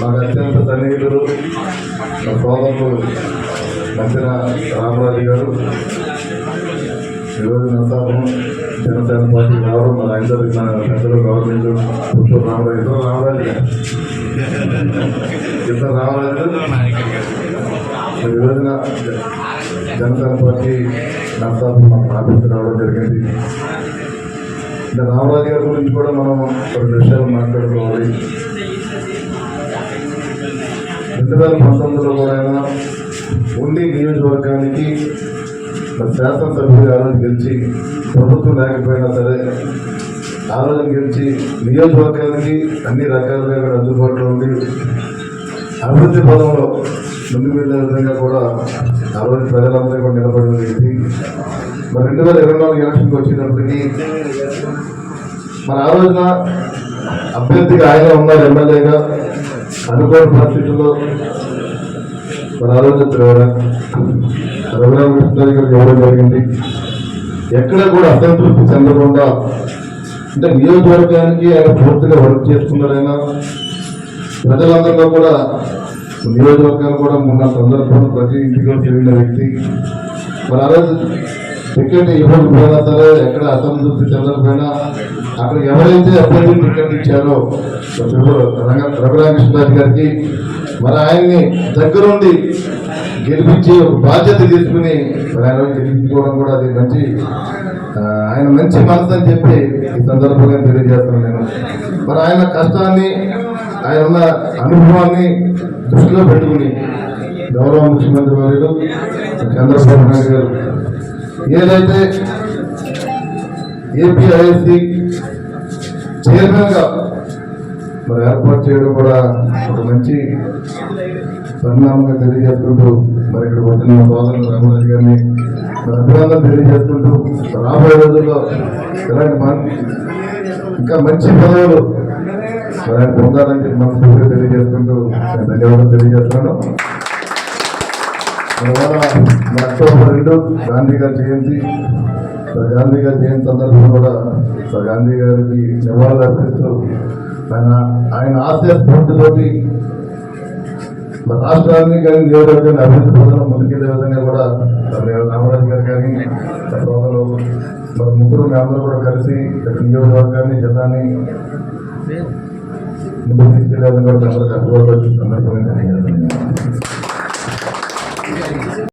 నాకు అత్యంత సన్నిహితులు నా సోదరులు నచ్చిన రామరాజు గారు. ఈరోజు నరసాపురం జనసేన పార్టీ రావడం మన అందరూ మన పెద్దలు గవర్నమెంట్ పుష్ప రామరాజు ఇద్దరు రామరాజు ఇద్దరు రామరాజు ఈ రోజున జనసేన పార్టీ నరసాపురం మన ఆఫీస్కి రావడం జరిగింది. ఇంకా రామరాజు గారి గురించి కూడా మనం కొన్ని విషయాలు మాట్లాడుకోవాలి. రెండు వేల పంతొమ్మిదిలో కూడా ఉండి నియోజకవర్గానికి శాసనసభ్యులు ఆ రోజు గెలిచి ప్రభుత్వం లేకపోయినా సరే ఆ రోజు గెలిచి నియోజకవర్గానికి అన్ని రకాలుగా ఇక్కడ అందుబాటులో ఉండి అభివృద్ధి పదంలో ముందుకు వెళ్ళే విధంగా కూడా ఆ రోజు ప్రజలందరూ కూడా నిలబడిన వ్యక్తి మరి రెండు వేల ఇరవై నాలుగు ఎలక్షన్కి వచ్చేటప్పటికి మరి ఆ రోజున అభ్యర్థిగా ఆయన ఉన్నారు ఎమ్మెల్యేగా అనుకోని పరిస్థితుల్లో మరి ఆ రోజు రఘురామకృష్ణ గారికి ఇవ్వడం జరిగింది. ఎక్కడ కూడా అసంతృప్తి చెందకుండా అంటే నియోజకవర్గానికి ఆయన పూర్తిగా వర్క్ చేసుకున్నారైనా ప్రజలందరిలో కూడా నియోజకవర్గాలు కూడా మొన్న సందర్భంలో ప్రతి ఇంటికి తిరిగిన వ్యక్తి. మరి ఆ రోజు టికెట్ ఇవ్వకపోయినా సరే ఎక్కడ అసంతృప్తి చెందకపోయినా అక్కడ ఎవరైతే అభ్యర్థి టికెట్ ఇచ్చారో రంగ- రఘురామకృష్ణరాజు గారికి మరి ఆయన్ని దగ్గరుండి గెలిపించి ఒక బాధ్యత తీసుకుని మరి ఆయన గెలిపించుకోవడం కూడా అది మంచి ఆయన మంచి మనసు అని చెప్పి ఈ సందర్భంగా తెలియజేస్తాను నేను. మరి ఆయన కష్టాన్ని ఆయన ఉన్న అనుభవాన్ని దృష్టిలో పెట్టుకుని గౌరవ ముఖ్యమంత్రి వర్యులు చంద్రబాబు నాయుడు గారు ఏదైతే ఏపీఐఎస్సి చైర్మన్గా మరి ఏర్పాటు చేయడం కూడా ఒక మంచి పరిణామంగా తెలియజేసుకుంటూ మరి ఇక్కడ వచ్చిన సోదరులు రామరాజు గారిని మరి అభినందన తెలియజేసుకుంటూ రాబోయే రోజుల్లో ఇలాంటి ఇంకా మంచి పదవులు మరి ఆయన పొందాలని చెప్పి మనస్ఫూర్తిగా తెలియజేసుకుంటూ ధన్యవాదాలు తెలియజేస్తున్నాను. అక్టోబర్ రెండు గాంధీ గారి జయంతి. మరి గాంధీ గారి జయంతి సందర్భంగా కూడా మరి గాంధీ గారికి నివాళులు అర్పిస్తూ ఆయన ఆయన ఆశయ స్ఫూర్తితోటి రాష్ట్రాన్ని కానీ నియోజకవర్గాన్ని అభివృద్ధి పథకం ముందుకెళ్ళే విధంగా కూడా రామరాజు గారు కానీ మరి సోదరులు మరి ముగ్గురు మేమందరూ కూడా కలిసి నియోజకవర్గాన్ని జిల్లాని ముందుకు తీసుకెళ్ళే విధంగా కూడా అందరూ కట్టుబడి సందర్భంగా